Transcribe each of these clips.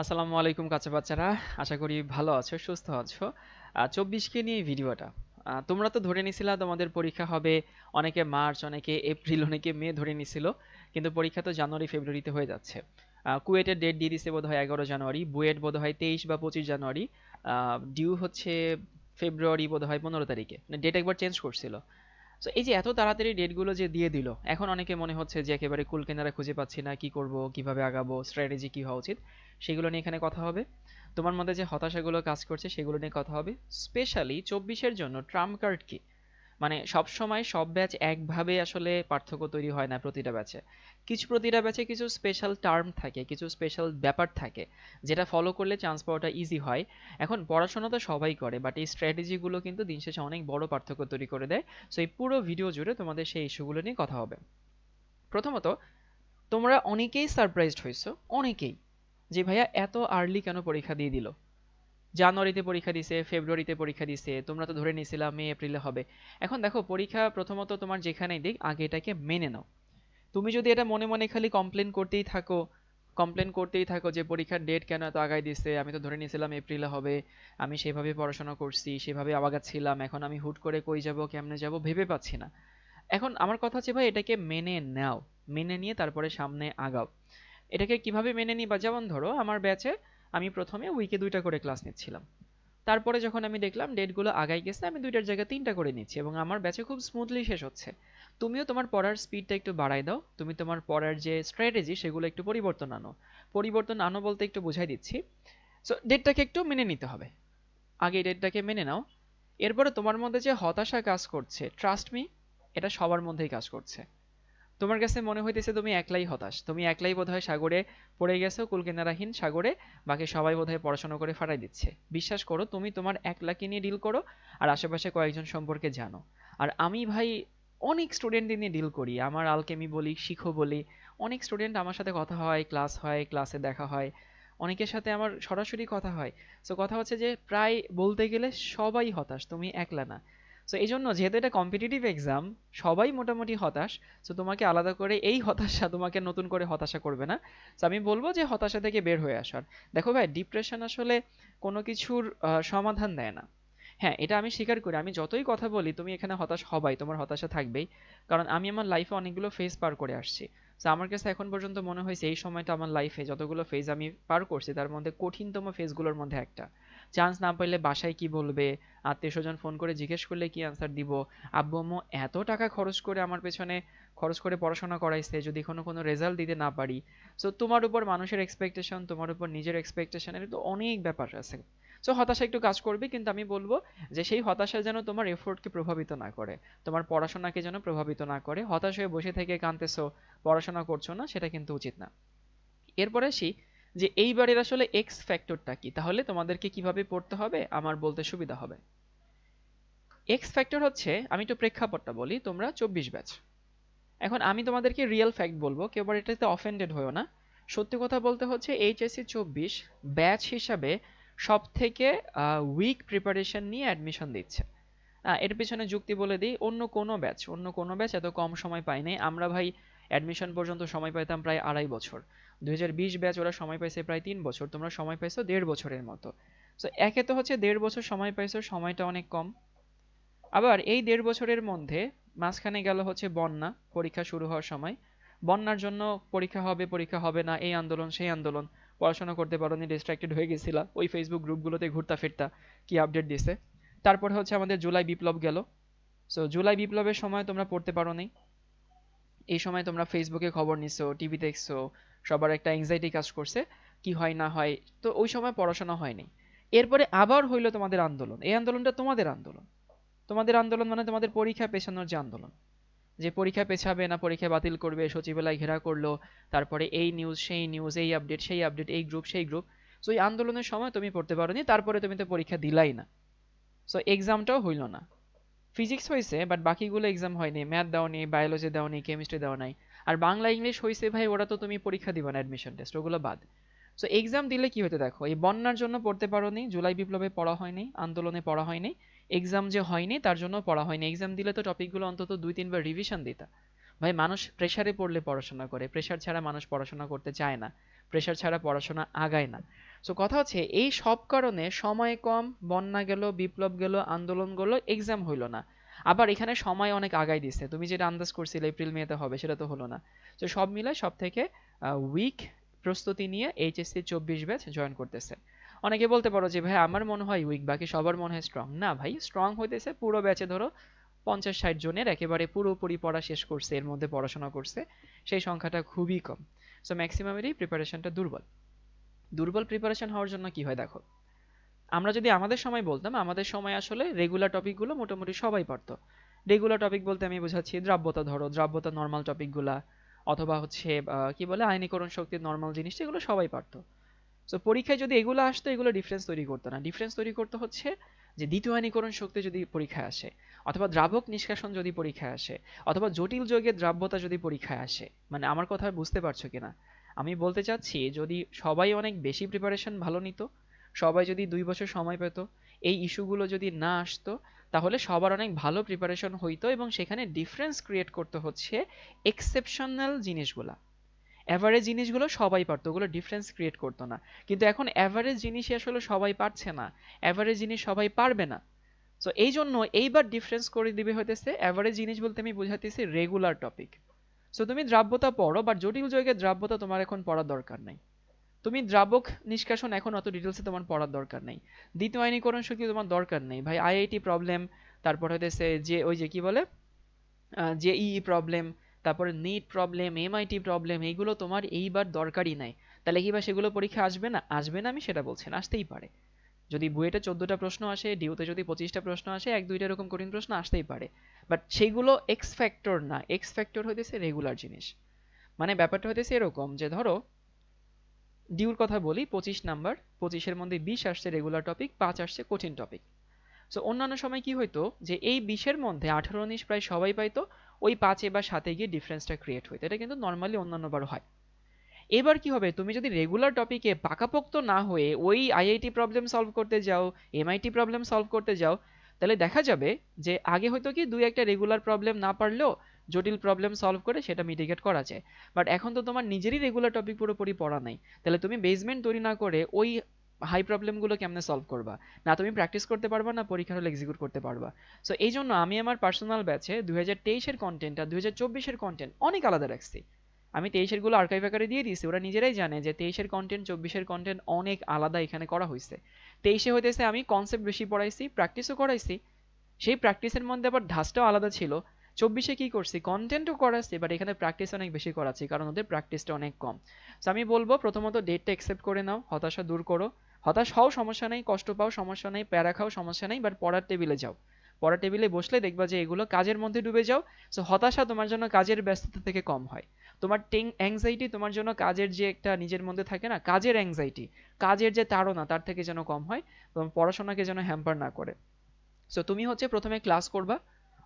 আসসালামু আলাইকুম কাঁচা বাচ্চারা। আশা করি ভালো আছো, সুস্থ আছো। চব্বিশকে নিয়ে ভিডিওটা। তোমরা তো ধরে নিছিলা তোমাদের পরীক্ষা হবে অনেকে মার্চ, অনেকে এপ্রিল, অনেকে মে ধরে নিছিল। কিন্তু পরীক্ষা তো জানুয়ারি, ফেব্রুয়ারিতে হয়ে যাচ্ছে। কুয়েটের ডেট দিয়ে দিছে বোধহয় এগারো জানুয়ারি, বুয়েট বোধহয় তেইশ বা পঁচিশ জানুয়ারি। ডিউ হচ্ছে ফেব্রুয়ারি বোধহয় পনেরো তারিখে। ডেট একবার চেঞ্জ করছিল। তো এই যে এত তাড়াতাড়ি ডেটগুলো যে দিয়ে দিল, এখন অনেকে মনে হচ্ছে যে একেবারে কুল কেনারা খুঁজে পাচ্ছি না, কি করব, কীভাবে আগাবো স্ট্র্যাটেজি কি হওয়া উচিত, সেগুলো নিয়ে এখানে কথা হবে। তোমার মধ্যে যে হতাশাগুলো কাজ করছে, সেগুলো নিয়ে কথা হবে। স্পেশালি চব্বিশের জন্য ট্রাম্প কার্ড কি? মানে সব সময় সব ব্যাচ একভাবে আসলে পার্থক্য তৈরি হয় না প্রতিটা ব্যাচে কিছু প্রতিটা ব্যাচে কিছু স্পেশাল টার্ম থাকে, কিছু স্পেশাল ব্যাপার থাকে, যেটা ফলো করলে চান্স পাওয়াটা ইজি হয়। এখন পড়াশোনা তো সবাই করে বাট এই স্ট্র্যাটেজিগুলো কিন্তু দিন শেষে অনেক বড় পার্থক্য তৈরি করে দেয়। সো এই পুরো ভিডিও জুড়ে তোমাদের সেই ইস্যুগুলো নিয়ে কথা হবে। প্রথমত, তোমরা অনেকেই সারপ্রাইজড হয়েছো, অনেকেই, যে ভাইয়া এত আর্লি কেন পরীক্ষা দিয়ে দিল? জানুয়ারিতে পরীক্ষা দিছে, ফেব্রুয়ারিতে পরীক্ষা দিছে, তোমরা তো ধরে নিয়েছিলা মে, এপ্রিলে হবে। এখন দেখো, পরীক্ষা প্রথমত তোমার যেখানেই দিক, আগে এটাকে মেনে নাও। তুমি যদি এটা মনে মনে খালি কমপ্লেন করতেই থাকো কমপ্লেন করতেই থাকো যে পরীক্ষার ডেট কেন এত আগায় দিছে, আমি তো ধরে নিয়েছিলাম এপ্রিলে হবে, আমি সেভাবে পড়াশোনা করছি, সেভাবে আগাচ্ছিলাম এখন আমি হুট করে কই যাব, কেমনে যাব ভেবে পাচ্ছি না। এখন আমার কথা হচ্ছে, ভাই, এটাকে মেনে নাও, মেনে নিয়ে তারপরে সামনে আগাও। এটাকে কীভাবে মেনে নিবা, যেমন ধরো, আমার ব্যাচে আমি প্রথমে উইকে দুইটা করে ক্লাস নিচ্ছিলাম। তারপরে যখন আমি দেখলাম ডেটগুলো আগাই গেছে, আমি দুইটার জায়গায় তিনটা করে নিচ্ছি এবং আমার ব্যাচে খুব স্মুথলি শেষ হচ্ছে। তুমিও তোমার পড়ার স্পিডটা একটু বাড়াই দাও। তুমি তোমার পড়ার যে স্ট্র্যাটেজি সেগুলো একটু পরিবর্তন আনো। পরিবর্তন আনো বলতে একটু বোঝাই দিচ্ছি। সো ডেটটাকে একটু মেনে নিতে হবে। আগে ডেটটাকে মেনে নাও। এরপরে তোমার মধ্যে যে হতাশা কাজ করছে ট্রাস্ট মি এটা সবার মধ্যেই কাজ করছে। তোমার কাছে মনে হইতেছে তুমি একলাই হতাশ। তুমি একলাই বোধহয় সাগরে পড়ে গেছো, কুলকিনারাহীন সাগরে। বাকি সবাই বোধহয় পড়াশোনা করে ফাটাই দিচ্ছে। বিশ্বাস করো, তুমি তোমার একলাকে নিয়ে ডিল করো, আর আশেপাশে কয়েকজন সম্পর্কে জানো। আর আমি ভাই অনেক স্টুডেন্টদের নিয়ে ডিল করি। আমার আলকেমি বলি, শিখো বলি। অনেক স্টুডেন্ট আমার সাথে কথা হয় ক্লাস হয় ক্লাসে দেখা হয়। অনেকের সাথে আমার সরাসরি কথা হয়। সো কথা হচ্ছে যে, প্রায় বলতে গেলে সবাই হতাশ, তুমি একলা না। সো এই জন্য যেহেতু এটা কম্পিটিটিভ এক্সাম সবাই মোটামুটি হতাশ। সো তোমাকে আলাদা করে এই হতাশা তোমাকে নতুন করে হতাশা করবে না। সো আমি বলব যে হতাশা থেকে বের হয়ে আসার। দেখো ভাই ডিপ্রেশন আসলে কোনো কিছুর সমাধান দেয় না। হ্যাঁ এটা আমি স্বীকার করি। আমি যতই কথা বলি, তুমি এখানে হতাশ হবাই, তোমার হতাশা থাকবেই। কারণ আমি আমার লাইফে অনেকগুলো ফেজ পার করে আসছি। তো আমার কাছে এখন পর্যন্ত মনে হয়েছে এই সময়টা আমার লাইফে যতগুলো ফেজ আমি পার করছি, তার মধ্যে কঠিনতম ফেজগুলোর মধ্যে একটা। চান্স না পাইলে বাসায় কি বলবে? আত্মীয় স্বজন ফোন করে জিজ্ঞেস করলে কি আনসার দিব? আব্বু আম্মু এত টাকা খরচ করে আমার পেছনে খরচ করে পড়াশোনা করাইছে, যদি কোনো কোনো রেজাল্ট দিতে না পারি। সো তোমার উপর মানুষের এক্সপেকটেশন তোমার উপর নিজের এক্সপেকটেশনের তো অনেক ব্যাপার আছে। সো হতাশা একটু কাজ করবে, কিন্তু আমি বলব যে সেই হতাশা যেন তোমার এফোর্টকে প্রভাবিত না করে, তোমার পড়াশোনাকে যেন প্রভাবিত না করে। হতাশ হয়ে বসে থেকে কানতেছো পড়াশোনা করছ না, সেটা কিন্তু উচিত না। এরপরে আসি যে এইবারের আসলে এক্স ফ্যাক্টরটা কি? তাহলে তোমাদেরকে কীভাবে পড়তে হবে? আমার বলতে সুবিধা হবে। এক্স ফ্যাক্টর হচ্ছে, আমি একটু প্রেক্ষাপটটা বলি, তোমরা চব্বিশ ব্যাচ। এখন আমি তোমাদেরকে রিয়েল ফ্যাক্ট বলব, কেউ এটাতে অফেন্ডেড হয়েও না। সত্যি কথা বলতে হচ্ছে এইচএসসি চব্বিশ ব্যাচ হিসাবে সব থেকে উইক প্রিপারেশন নিয়ে অ্যাডমিশন দিচ্ছে। এর পিছনে যুক্তি বলে দিই, অন্য কোনো ব্যাচ, অন্য কোনো ব্যাচ এত কম সময় পায়নি আমরা ভাই অ্যাডমিশন পর্যন্ত সময় পাইতাম প্রায় আড়াই বছর। দুই হাজার বিশ ব্যাচ ওরা সময় পাইছে প্রায় তিন বছর, তোমরা সময় পাইছো দেড় বছরের মতো। সো একে তো হচ্ছে দেড় বছর সময় পাইছো, সময়টা অনেক কম। আবার এই দেড় বছরের মধ্যে মাঝখানে গেল হচ্ছে বন্যা, পরীক্ষা শুরু হওয়ার সময়। বন্যার জন্য পরীক্ষা হবে পরীক্ষা হবে না, এই আন্দোলন, সেই আন্দোলন। পড়াশোনা করতে পারোনি ডিস্ট্রাক্টেড হয়ে গেছিলা। ওই ফেসবুক গ্রুপগুলোতে ঘুরতা ফিরতা কি আপডেট দিছে। তারপরে হচ্ছে আমাদের জুলাই বিপ্লব গেল। সো জুলাই বিপ্লবের সময় তোমরা পড়তে পারো নি এই সময় তোমরা ফেসবুকে খবর নিছো টিভি দেখছ, সবার একটা অ্যাংজাইটি কাজ করছে, কি হয় না হয়, তো ওই সময় পড়াশোনা হয়নি। এরপরে আবার হইল তোমাদের আন্দোলন। এই আন্দোলনটা তোমাদের আন্দোলন। তোমাদের আন্দোলন মানে তোমাদের পরীক্ষা পেছানোর যে আন্দোলন। যে পরীক্ষা পেছাবে না পরীক্ষা বাতিল করবে, সচিবালয় ঘেরা করল, তারপরে এই নিউজ সেই নিউজ এই আপডেট সেই আপডেট এই গ্রুপ সেই গ্রুপ সো এই আন্দোলনের সময় তুমি পড়তে পারোনি, তারপরে তুমি তো পরীক্ষা দিলাই না। সো এক্সামটাও হইল না। ফিজিক্স হয়েছে বাট বাকিগুলো এক্সাম হয়নি। ম্যাথ দাওনি বায়োলজি দাওনি কেমিস্ট্রি দেওয়া নাই আর বাংলা ইংলিশ হয়েছে ভাই, ওরা তো তুমি পরীক্ষা দিবা না অ্যাডমিশন টেস্ট ওগুলো বাদ। সো এক্সাম দিলে কি হতে দেখো, এই বন্যার জন্য পড়তে পারোনি, জুলাই বিপ্লবে পড়া হয়নি, আন্দোলনে পড়া হয়নি এক্সাম যে হয়নি, তার জন্য পড়া হয়নি। এক্সাম দিলে তো টপিকগুলো অন্তত দুই, তিনবার রিভিশন দিতা। ভাই, মানুষ প্রেসারে পড়লে পড়াশোনা করে। প্রেসার ছাড়া মানুষ পড়াশোনা করতে চায় না। প্রেশার ছাড়া পড়াশোনা আগায় না। সো কথা হচ্ছে, এই সব কারণে সময় কম, বন্যা গেল, বিপ্লব গেল, আন্দোলন গেল এক্সাম হইল না। আবার এখানে সময় অনেক আগাই দিচ্ছে তুমি যেটা আন্দাজ করছিলে, এপ্রিল, মেতে হবে, সেটা তো হলো না। তো সব মিলায় সব থেকে উইক প্রস্তুতি নিয়ে এইচএসসি চব্বিশ ব্যাচ জয়েন করতেছে। অনেকে বলতে পারো যে, ভাই, আমার মনে হয় উইক বাকি সবার মনে হয় স্ট্রং না, ভাই স্ট্রং হইতেছে, পুরো ব্যাচে ধরো পঞ্চাশ, ষাট জনের একেবারে পুরোপুরি পড়া শেষ করছে, এর মধ্যে পড়াশোনা করছে, সেই সংখ্যাটা খুবই কম। সো ম্যাক্সিমামেরই প্রিপারেশনটা দুর্বল। দুর্বল প্রিপারেশন হওয়ার জন্য কি হয় দেখো? আমরা যদি আমাদের সময় বলতাম, আমাদের সময় আসলে রেগুলার টপিকগুলো মোটামুটি সবাই পারতো। রেগুলার টপিক বলতে আমি বোঝাচ্ছি দ্রাব্যতা ধরো, দ্রাব্যতা নর্মাল টপিকগুলা অথবা হচ্ছে কি বলে আইনীকরণ শক্তির নর্মাল জিনিস, এগুলো সবাই পারতো। সো পরীক্ষায় যদি এগুলো আসতো, এগুলো ডিফারেন্স তৈরি করতো না। ডিফারেন্স তৈরি করতে হচ্ছে যে দ্বিতীয় আইনীকরণ শক্তি যদি পরীক্ষায় আসে, অথবা দ্রাবক নিষ্কাশন যদি পরীক্ষায় আসে, অথবা জটিল যোগের দ্রাব্যতা যদি পরীক্ষায় আসে মানে আমার কথা বুঝতে পারছ কিনা? আমি বলতে চাচ্ছি, যদি সবাই অনেক বেশি প্রিপারেশন ভালো নিত, সবাই যদি দুই বছর সময় পেত, এই ইস্যুগুলো যদি না আসতো, তাহলে সবার অনেক ভালো প্রিপারেশন হইতো এবং সেখানে ডিফারেন্স ক্রিয়েট করতে হচ্ছে এক্সেপশনাল জিনিসগুলা। অ্যাভারেজ জিনিসগুলো সবাই পারতো, ওগুলো ডিফারেন্স ক্রিয়েট করতো না। কিন্তু এখন অ্যাভারেজ জিনিসই আসলে সবাই পারছে না অ্যাভারেজ জিনিস সবাই পারবে না। সো এই জন্য এইবার ডিফারেন্স করে দিবে হইতেছে অ্যাভারেজ জিনিস বলতে আমি বোঝাতেছি রেগুলার টপিক সো তুমি দ্রাব্যতা পড়ো বা জটিল যৌগের দ্রাব্যতা তোমার এখন পড়ার দরকার নাই। তুমি দ্রাবক নিষ্কাশন এখন অত ডিটেলসে তোমার পড়ার দরকার নেই। দ্বিতীয় আইনীকরণ শক্তি তোমার দরকার নেই। ভাই আইআইটি প্রবলেম তারপর হইতেছে যে, ওই যে কি বলে? জেইই প্রবলেম তারপরে নিট প্রবলেম এমআইটি প্রবলেম এইগুলো তোমার এইবার দরকারই নাই। তাহলে কি বা সেগুলো পরীক্ষা আসবে না? আসবে না, আমি সেটা বলছি না, আসতেই পারে। যদি বুয়েটে চোদ্দটা প্রশ্ন আসে ডিউতে যদি পঁচিশটা প্রশ্ন আসে, এক দুইটা এরকম কঠিন প্রশ্ন আসতেই পারে। বাট সেইগুলো এক্স ফ্যাক্টর না। এক্স ফ্যাক্টর হইতেছে রেগুলার জিনিস। মানে ব্যাপারটা হইতেছে এরকম যে ধরো, ডিউর কথা বলি, পঁচিশ নাম্বার, পঁচিশের মধ্যে বিশ আসছে রেগুলার টপিক পাঁচ আসছে কঠিন টপিক সো অন্যান্য সময় কি হইতো যে এই বিশের মধ্যে আঠারো উনিশ প্রায় সবাই পাইতো, ওই পাঁচে বা সাথে গিয়ে ডিফারেন্সটা ক্রিয়েট হইতো। এটা কিন্তু নর্মালি অন্যান্য বার হয়। এবার কি হবে? তুমি যদি রেগুলার টপিকে পাকাপোক্ত না হয়ে ওই আইআইটি প্রবলেম সলভ করতে যাও এমআইটি প্রবলেম সলভ করতে যাও, তাহলে দেখা যাবে যে আগে হয়তো কি দুই একটা রেগুলার প্রবলেম না পারলেও জটিল প্রবলেম সলভ করে সেটা মিটিগেট করা যায়। বাট এখন তো তোমার নিজেরই রেগুলার টপিক পুরোপুরি পড়া নাই। তাহলে তুমি বেসমেন্ট তৈরি না করে ওই হাই প্রবলেমগুলো কেমনে সলভ করবা? না, তুমি প্র্যাকটিস করতে পারবা না, পরীক্ষার হলে এক্সিকিউট করতে পারবা। সো এই জন্য আমি আমার পার্সোনাল ব্যাচে দুই হাজার তেইশের কন্টেন্ট আর দুই হাজার চব্বিশের কন্টেন্ট অনেক আলাদা রাখছি। আমি তেইশেরগুলো আর্কাইভ আকারে দিয়ে দিয়েছি, ওরা নিজেরাই জানে যে তেইশের কন্টেন্ট চব্বিশের কন্টেন্ট অনেক আলাদা এখানে করা হয়েছে তেইশে হইতেছে আমি কনসেপ্ট বেশি পড়াইছি প্র্যাকটিসও করাইছি। সেই প্র্যাকটিসের মধ্যে আবার ধাসটাও আলাদা ছিল। চব্বিশে কি করছি? কন্টেন্টও করাচ্ছি বাট এখানে প্র্যাকটিস অনেক বেশি করাচ্ছি, কারণ ওদের প্র্যাকটিসটা অনেক কম। সো আমি বলব, প্রথমত ডেটটা অ্যাকসেপ্ট করে নাও, হতাশা দূর করো। হতাশ হও, সমস্যা নেই, কষ্ট পাও, সমস্যা নেই, প্যারা খাও, সমস্যা নেই বাট পড়ার টেবিলে যাও। পড়ার টেবিলে বসলে দেখবা যে এগুলো কাজের মধ্যে ডুবে যাও। সো হতাশা তোমার জন্য কাজের ব্যস্ততা থেকে কম হয়। তোমার টেং অ্যাংজাইটি তোমার জন্য কাজের যে একটা নিজের মধ্যে থাকে না, কাজের অ্যাংজাইটি কাজের যে তাড়না তার থেকে যেন কম হয়, এবং পড়াশোনাকে যেন হ্যাম্পার না করে। সো তুমি হচ্ছে প্রথমে ক্লাস করবা,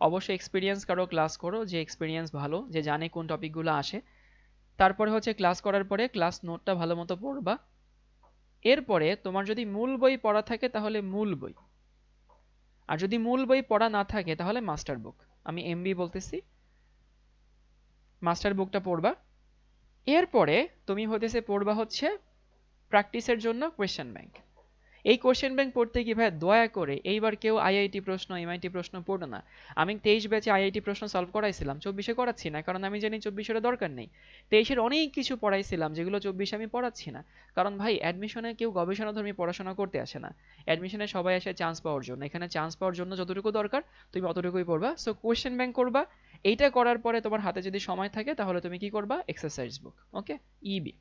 অবশ্যই এক্সপিরিয়েন্স কারও ক্লাস করো, যে এক্সপিরিয়েন্স ভালো, যে জানে কোন টপিকগুলো আসে। তারপরে হচ্ছে ক্লাস করার পরে ক্লাস নোটটা ভালো মতো পড়বা। এরপরে তোমার যদি মূল বই পড়া থাকে তাহলে মূল বই। আর যদি মূল বই পড়া না থাকে তাহলে মাস্টার বুক আমি এমবি বলতেছি। মাস্টার বুকটা পড়বা। এরপরে তুমি হতেছে পড়বা হচ্ছে প্র্যাকটিসের জন্য কোয়েশ্চেন ব্যাংক। এই কোশ্চেন ব্যাংক পড়তে কি ভাই দয়া করে এইবার কেউ আইআইটি প্রশ্ন, এমআইটি প্রশ্ন পড়ো না। আমি তেইশ ব্যাচে আইআইটি প্রশ্ন সলভ করাইছিলাম, চব্বিশে করাচ্ছি না, কারণ আমি জানি চব্বিশের দরকার নেই। তেইশের অনেক কিছু পড়াইছিলাম, যেগুলো চব্বিশে আমি পড়াচ্ছি না। কারণ ভাই অ্যাডমিশনে কেউ গবেষণাধর্মী পড়াশোনা করতে আসে না। অ্যাডমিশনে সবাই আসে চান্স পাওয়ার জন্য। এখানে চান্স পাওয়ার জন্য যতটুকু দরকার, তুমি অতটুকুই পড়বা। সো কোয়েশ্চেন ব্যাংক করবা। এইটা করার পরে তোমার হাতে যদি সময় থাকে, তাহলে তুমি কি করবা? এক্সারসাইজ বুক ওকে ইবি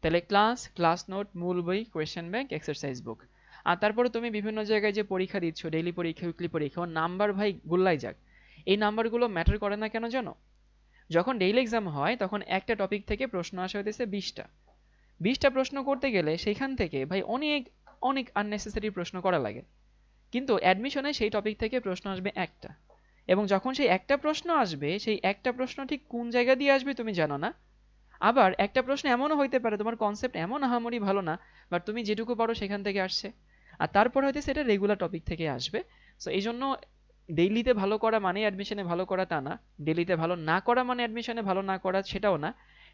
তাহলে ক্লাস ক্লাস নোট মূল বই কোয়েশ্চেন ব্যাংক এক্সারসাইজ বুক আর তারপরে তুমি বিভিন্ন জায়গায় যে পরীক্ষা দিচ্ছ ডেইলি পরীক্ষা উইকলি পরীক্ষা নাম্বার ভাই গুল্লাই যাক। এই নাম্বারগুলো ম্যাটার করে না কেন জানো? যখন ডেইলি এক্সাম হয়, তখন একটা টপিক থেকে প্রশ্ন আসা হইতেছে বিশটা। বিশটা প্রশ্ন করতে গেলে সেখান থেকে ভাই অনেক অনেক আননেসেসারি প্রশ্ন করা লাগে। কিন্তু অ্যাডমিশনে সেই টপিক থেকে প্রশ্ন আসবে একটা। এবং যখন সেই একটা প্রশ্ন আসবে, সেই একটা প্রশ্ন ঠিক কোন জায়গা দিয়ে আসবে তুমি জানো না। আবার একটা প্রশ্ন এমনও হইতে পারে, তোমার কনসেপ্ট এমন আহামরি ভালো না বাট তুমি যেটুকু পারো সেখান থেকে আসছে। আর তারপর হয়তো সেটা রেগুলার টপিক থেকে আসবে। সো এই জন্য ডেইলিতে ভালো করা মানে অ্যাডমিশনে ভালো করা তা না। ডেইলিতে ভালো না করা মানে অ্যাডমিশনে ভালো না করা সেটাও না।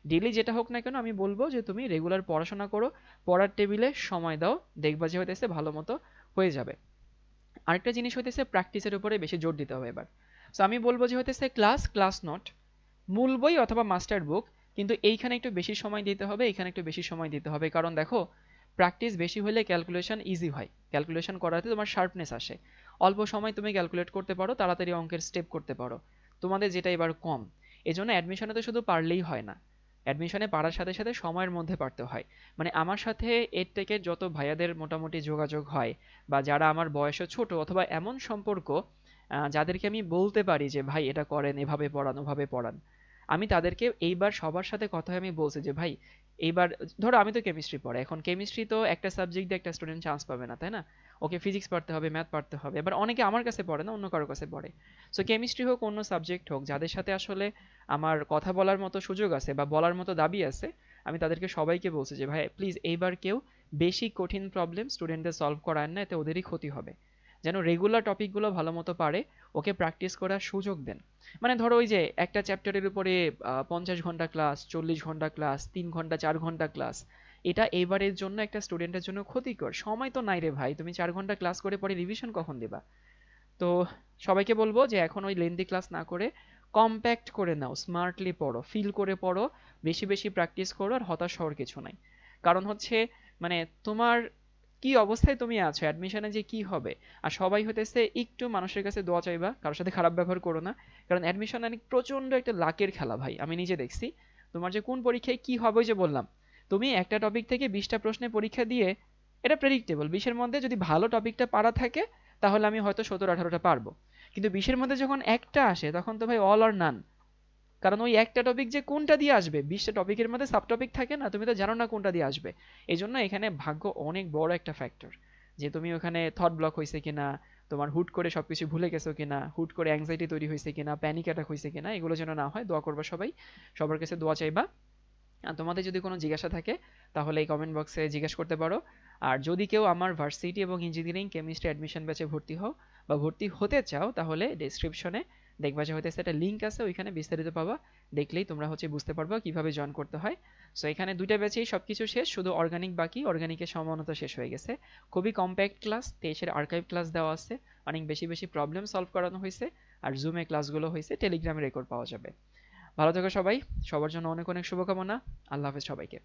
ডেইলি যেটা হোক না কেন আমি বলব যে, তুমি রেগুলার পড়াশোনা করো, পড়ার টেবিলে সময় দাও, দেখবা যে হইতেছে ভালো মতো হয়ে যাবে। আরেকটা জিনিস হইতেছে প্র্যাকটিসের উপরে বেশি জোর দিতে হবে এবার। সো আমি বলব যে হইতেছে ক্লাস ক্লাস নট মূল বই অথবা মাস্টার বুক কিন্তু এইখানে একটু বেশি সময় দিতে হবে, এখানে একটু বেশি সময় দিতে হবে। কারণ দেখো প্র্যাকটিস বেশি হলে ক্যালকুলেশন ইজি হয়। ক্যালকুলেশন করাতে তোমার শার্পনেস আসে। অল্প সময় তুমি ক্যালকুলেট করতে পারো, তাড়াতাড়ি অঙ্কের স্টেপ করতে পারো। তোমাদের যেটা এবার কম, এজন্য অ্যাডমিশনে তো শুধু পারলেই হয় না। অ্যাডমিশনে পারার সাথে সাথে সময়ের মধ্যে পারতে হয়। মানে আমার সাথে এর থেকে যত ভাইয়াদের মোটামুটি যোগাযোগ হয়, বা যারা আমার বয়সে ছোট অথবা এমন সম্পর্ক যাদেরকে আমি বলতে পারি যে, ভাই, এটা করেন, এভাবে পড়ান, ওভাবে পড়ান। আমি তাদেরকে এইবার সবার সাথে কথা আমি বলছি যে, ভাই, এইবার, ধরো আমি তো কেমিস্ট্রি পড়ে এখন কেমিস্ট্রি তো একটা সাবজেক্ট দিয়ে একটা স্টুডেন্ট চান্স পাবে না, তাই না? ওকে ফিজিক্স পড়তে হবে ম্যাথ পড়তে হবে, এবার অনেকে আমার কাছে পড়ে না, অন্য কারোর কাছে পড়ে। সো কেমিস্ট্রি হোক, অন্য সাবজেক্ট হোক, যাদের সাথে আসলে আমার কথা বলার মতো সুযোগ আছে বা বলার মতো দাবি আছে, আমি তাদেরকে সবাইকে বলছি যে, ভাই প্লিজ এইবার কেউ বেশি কঠিন প্রবলেম স্টুডেন্টদের সলভ করার না, এতে ওদেরই ক্ষতি হবে। যেন রেগুলার টপিকগুলো ভালো মতো পারে, ওকে প্র্যাকটিস করার সুযোগ দেন। মানে ধরো ওই যে একটা চ্যাপ্টারের উপরে পঞ্চাশ ঘণ্টা ক্লাস চল্লিশ ঘণ্টা ক্লাস তিন ঘণ্টা, চার ঘণ্টা ক্লাস এটা এবারের জন্য একটা স্টুডেন্টের জন্য ক্ষতিকর। সময় তো নাই রে ভাই, তুমি চার ঘণ্টা ক্লাস করে পরে রিভিশন কখন দেবা? তো সবাইকে বলব যে এখন ওই লেন্দি ক্লাস না করে কম্প্যাক্ট করে নাও স্মার্টলি পড়ো ফিল করে পড়ো, বেশি বেশি প্র্যাকটিস করো আর হতাশ হওয়ার কিছু নাই। কারণ হচ্ছে মানে তোমার কি অবস্থায় তুমি আছো? অ্যাডমিশনে যে কি হবে? আর সবাই হতেছে একটু মানুষের কাছে দোয়া চাইবা, কারোর সাথে খারাপ ব্যবহার করো না। কারণ অ্যাডমিশন অনেক প্রচণ্ড একটা লাকের খেলা ভাই, আমি নিজে দেখছি। তোমার যে কোন পরীক্ষায় কি হবে যে বললাম। তুমি একটা টপিক থেকে বিশটা প্রশ্নের পরীক্ষা দিয়ে এটা প্রেডিক্টেবল বিশের মধ্যে যদি ভালো টপিকটা পারা থাকে, তাহলে আমি হয়তো সতেরো আঠারোটা পারব। কিন্তু বিশের মধ্যে যখন একটা আসে, তখন তো ভাই অল আর নান কারণ ওই একটা টপিক যে কোনটা দিয়ে আসবে? বিশটা টপিকের মধ্যে সাব টপিক থাকে না, তুমি তো জানো না কোনটা দিয়ে আসবে। এই জন্য এখানে ভাগ্য অনেক বড় একটা ফ্যাক্টর যে তুমি ওখানে থট ব্লক হয়েছে কিনা, তোমার হুট করে সবকিছু ভুলে গেছো কিনা, হুট করে অ্যাংজাইটি তৈরি হয়েছে কিনা প্যানিক অ্যাটাক হয়েছে কিনা, এগুলো যেন না হয়, দোয়া করবা সবাই। সবার কাছে দোয়া চাইবা। আর তোমাদের যদি কোনো জিজ্ঞাসা থাকে, তাহলে এই কমেন্ট বক্সে জিজ্ঞেস করতে পারো। আর যদি কেউ আমার ভার্সিটি এবং ইঞ্জিনিয়ারিং কেমিস্ট্রি অ্যাডমিশন ব্যাচে ভর্তি হও বা ভর্তি হতে চাও, তাহলে ডিসক্রিপশনে দেখবা যে হইতেছে একটা লিঙ্ক আছে, ওইখানে বিস্তারিত পাবা। দেখলেই তোমরা হচ্ছে বুঝতে পারবা কীভাবে জয়েন করতে হয়। সো এখানে দুইটা ব্যাচেই সবকিছু শেষ, শুধু অর্গানিক বাকি অর্গানিকের সমানতা শেষ হয়ে গেছে। খুবই কম্প্যাক্ট ক্লাস তেইশের আর্কাইভ ক্লাস দেওয়া আছে। অনেক বেশি বেশি প্রবলেম সলভ করানো হয়েছে। আর জুমে ক্লাসগুলো হয়েছে টেলিগ্রামে রেকর্ড পাওয়া যাবে। ভালো থেকো সবাই, সবার জন্য অনেক অনেক শুভকামনা। আল্লাহ হাফেজ সবাইকে।